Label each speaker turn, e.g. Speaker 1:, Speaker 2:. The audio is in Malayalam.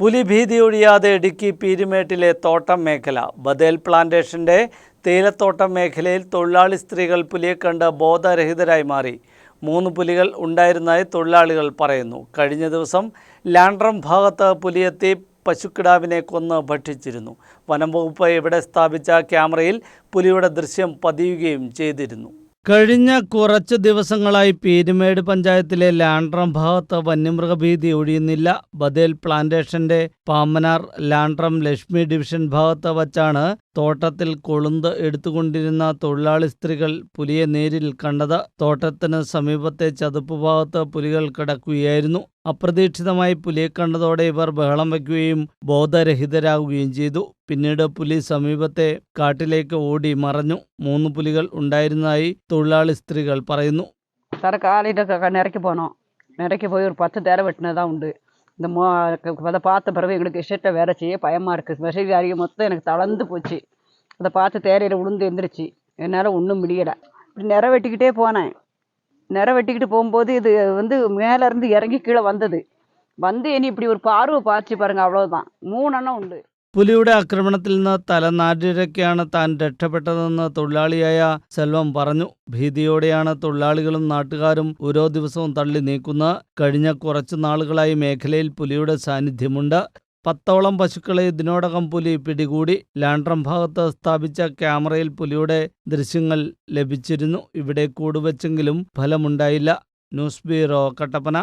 Speaker 1: പുലി ഭീതി ഒഴിയാതെ ഇടുക്കി പീരുമേട്ടിലെ തോട്ടം മേഖല ബദേൽ പ്ലാന്റേഷന്റെ തേയിലത്തോട്ടം മേഖലയിൽ തൊഴിലാളി സ്ത്രീകൾ പുലിയെ കണ്ട് ബോധരഹിതരായി മാറി. മൂന്ന് പുലികൾ ഉണ്ടായിരുന്നതായി തൊഴിലാളികൾ പറയുന്നു. കഴിഞ്ഞ ദിവസം ലാൻഡ്രം ഭാഗത്ത് പുലിയെത്തി പശുക്കിടാവിനെ കൊന്ന് ഭക്ഷിച്ചിരുന്നു. വനം വകുപ്പ് ഇവിടെ സ്ഥാപിച്ച ക്യാമറയിൽ പുലിയുടെ ദൃശ്യം പതിയുകയും ചെയ്തിരുന്നു. കഴിഞ്ഞ കുറച്ച് ദിവസങ്ങളായി പീരുമേട് പഞ്ചായത്തിലെ ലാൻഡ്രം ഭാഗത്ത് വന്യമൃഗഭീതി ഒഴിയുന്നില്ല. ബദേൽ പ്ലാന്റേഷന്റെ പാമ്പനാർ ലാൻഡ്രം ലക്ഷ്മി ഡിവിഷൻ ഭാഗത്ത് വച്ചാണ് തോട്ടത്തിൽ കൊളുന്ത് എടുത്തുകൊണ്ടിരുന്ന തൊഴിലാളി സ്ത്രീകൾ പുലിയെ നേരിൽ കണ്ടത് തോട്ടത്തിന് സമീപത്തെ ചതുപ്പുഭാഗത്ത് പുലികൾ കിടക്കുകയായിരുന്നു. അപ്രതീക്ഷിതമായി പുലിയെ കണ്ടതോടെ ഇവർ ബഹളം വയ്ക്കുകയും ബോധരഹിതരാകുകയും ചെയ്തു. പിന്നീട് പുലി സമീപത്തെ കാട്ടിലേക്ക് ഓടി മറഞ്ഞു. മൂന്ന് പുലികൾ ഉണ്ടായിരുന്നതായി തൊഴിലാളി സ്ത്രീകൾ പറയുന്നു.
Speaker 2: സാറെ കാലിട്ടൊക്കെ നിരക്കി പോകണം നിരക്കി പോയി ഒരു പത്ത് തേര വെട്ടുന്നതാ ഉണ്ട്. இந்த மோ அதை பார்த்த பிறகு எங்களுக்கு இஷ்டத்தை வேலை செய்ய பயமாக இருக்குது மெசேஜ் அறிக்கை மொத்தம் எனக்கு தளர்ந்து போச்சு. அதை பார்த்து தேரையில் விழுந்து எழுந்திரிச்சு என்னால் ஒன்றும் முடியலை. இப்படி நிற வெட்டிக்கிட்டே போனேன். நிற வெட்டிக்கிட்டு போகும்போது இது வந்து மேலேருந்து இறங்கி கீழே வந்தது. வந்து இனி இப்படி ஒரு பார்வை பார்த்து பாருங்கள் அவ்வளோதான் மூணெண்ணம் உண்டு.
Speaker 1: പുലിയുടെ ആക്രമണത്തിൽ നിന്ന് തലനാരിഴയ്ക്കാണ് താൻ രക്ഷപ്പെട്ടതെന്ന് തൊഴിലാളിയായ സെൽവം പറഞ്ഞു. ഭീതിയോടെയാണ് തൊഴിലാളികളും നാട്ടുകാരും ഓരോ ദിവസവും തള്ളി നീക്കുന്നത് കഴിഞ്ഞ കുറച്ചു നാളുകളായി മേഖലയിൽ പുലിയുടെ സാന്നിധ്യമുണ്ട്. പത്തോളം പശുക്കളെ ഇതിനോടകം പുലി പിടികൂടി ലാൻഡ്രം ഭാഗത്ത് സ്ഥാപിച്ച ക്യാമറയിൽ പുലിയുടെ ദൃശ്യങ്ങൾ ലഭിച്ചിരുന്നു. ഇവിടെ കൂടുവച്ചെങ്കിലും ഫലമുണ്ടായില്ല. News bureau Kattappana.